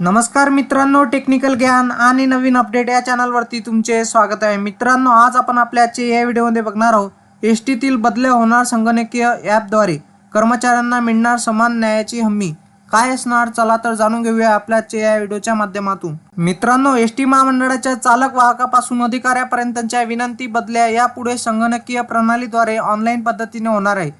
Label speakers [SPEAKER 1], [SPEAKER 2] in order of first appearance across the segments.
[SPEAKER 1] नमस्कार मित्रांनो टेक्निकल ज्ञान आणि नवीन अपडेट या चॅनलवरती तुमचे स्वागत आहे. मित्रांनो आज आपण आपल्या आजच्या या व्हिडिओमध्ये बघणार आहोत. एस टीतील बदल्या होणार संगणकीय ॲपद्वारे. कर्मचाऱ्यांना मिळणार समान न्यायाची हमी. काय असणार? चला तर जाणून घेऊया आपल्या आजच्या या व्हिडिओच्या माध्यमातून. मित्रांनो एस टी महामंडळाच्या चालक वाहकापासून अधिकाऱ्यापर्यंतच्या विनंती बदल्या यापुढे संगणकीय प्रणालीद्वारे ऑनलाईन पद्धतीने होणार आहे.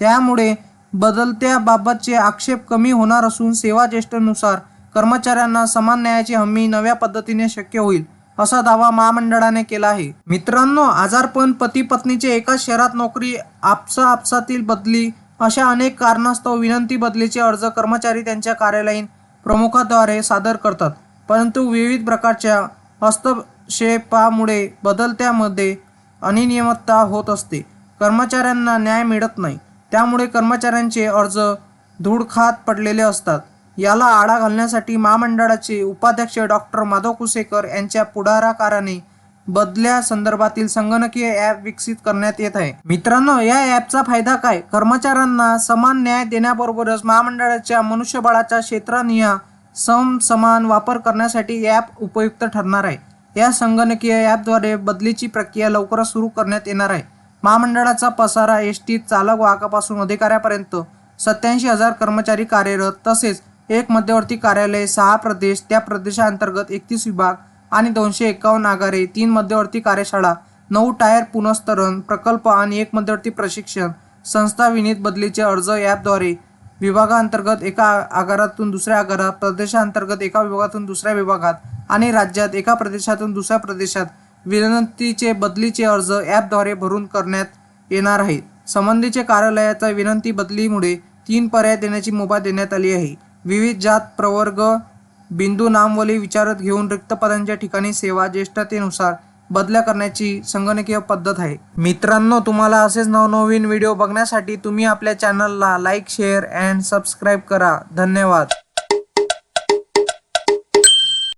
[SPEAKER 1] त्यामुळे बदलत्याबाबतचे आक्षेप कमी होणार असून सेवा ज्येष्ठनुसार कर्मचाऱ्यांना समान न्यायाची हमी नव्या पद्धतीने शक्य होईल असा दावा महामंडळाने केला आहे. मित्रांनो आजारपण पती पत्नीचे एकाच शहरात नोकरी आपसा आपसातील बदली अशा अनेक कारणास्तव विनंती बदलीचे अर्ज कर्मचारी त्यांच्या कार्यालयीन प्रमुखाद्वारे सादर करतात. परंतु विविध प्रकारच्या हस्तक्षेपामुळे बदलत्यामध्ये अनियमितता होत असते. कर्मचाऱ्यांना न्याय मिळत नाही. त्यामुळे कर्मचाऱ्यांचे अर्ज धूळखात पडलेले असतात. याला आळा घालण्यासाठी महामंडळाचे उपाध्यक्ष डॉक्टर माधव कुसेकर यांच्या पुढाराकाराने बदल्या संदर्भातील संगणकीय ॲप विकसित करण्यात येत आहे. मित्रांनो या ॲपचा फायदा काय? कर्मचाऱ्यांना समान न्याय देण्याबरोबरच महामंडळाच्या मनुष्यबळाच्या क्षेत्रनिहाय सम समान वापर करण्यासाठी ॲप उपयुक्त ठरणार आहे. या संगणकीय ॲपद्वारे बदलीची प्रक्रिया लवकरच सुरू करण्यात येणार आहे. महामंडळाचा पसारा एस टी चालक वाहकापासून अधिकाऱ्यापर्यंत सत्याऐंशी हजार कर्मचारी कार्यरत तसेच एक मध्यवर्ती कार्यालय सहा प्रदेश त्या प्रदेशांतर्गत एकतीस विभाग आणि दोनशे एकावन्न आगारे तीन मध्यवर्ती कार्यशाळा नऊ टायर पुनस्तरण प्रकल्प आणि एक मध्यवर्ती प्रशिक्षण संस्था विनीत बदलीचे अर्ज ॲपद्वारे विभागांतर्गत एका आगारातून दुसऱ्या आगारात प्रदेशांतर्गत एका विभागातून दुसऱ्या विभागात आणि राज्यात एका प्रदेशातून दुसऱ्या प्रदेशात विनंतीचे बदलीचे अर्ज ॲपद्वारे भरून करण्यात येणार आहे. संबंधीचे कार्यालयाच्या विनंती बदलीमुळे तीन पर्याय देण्याची मुभा देण्यात आली आहे. विविध जात प्रवर्ग बिंदू नामवली विचारत घेऊन रिक्त पदांच्या ठिकाणी सेवा ज्येष्ठतेनुसार बदल्या करण्याची संगणकीय पद्धत आहे. मित्रांनो तुम्हाला असेच नवनवीन व्हिडिओ बघण्यासाठी तुम्ही आपल्या चॅनलला लाईक शेअर अँड सबस्क्राईब करा. धन्यवाद.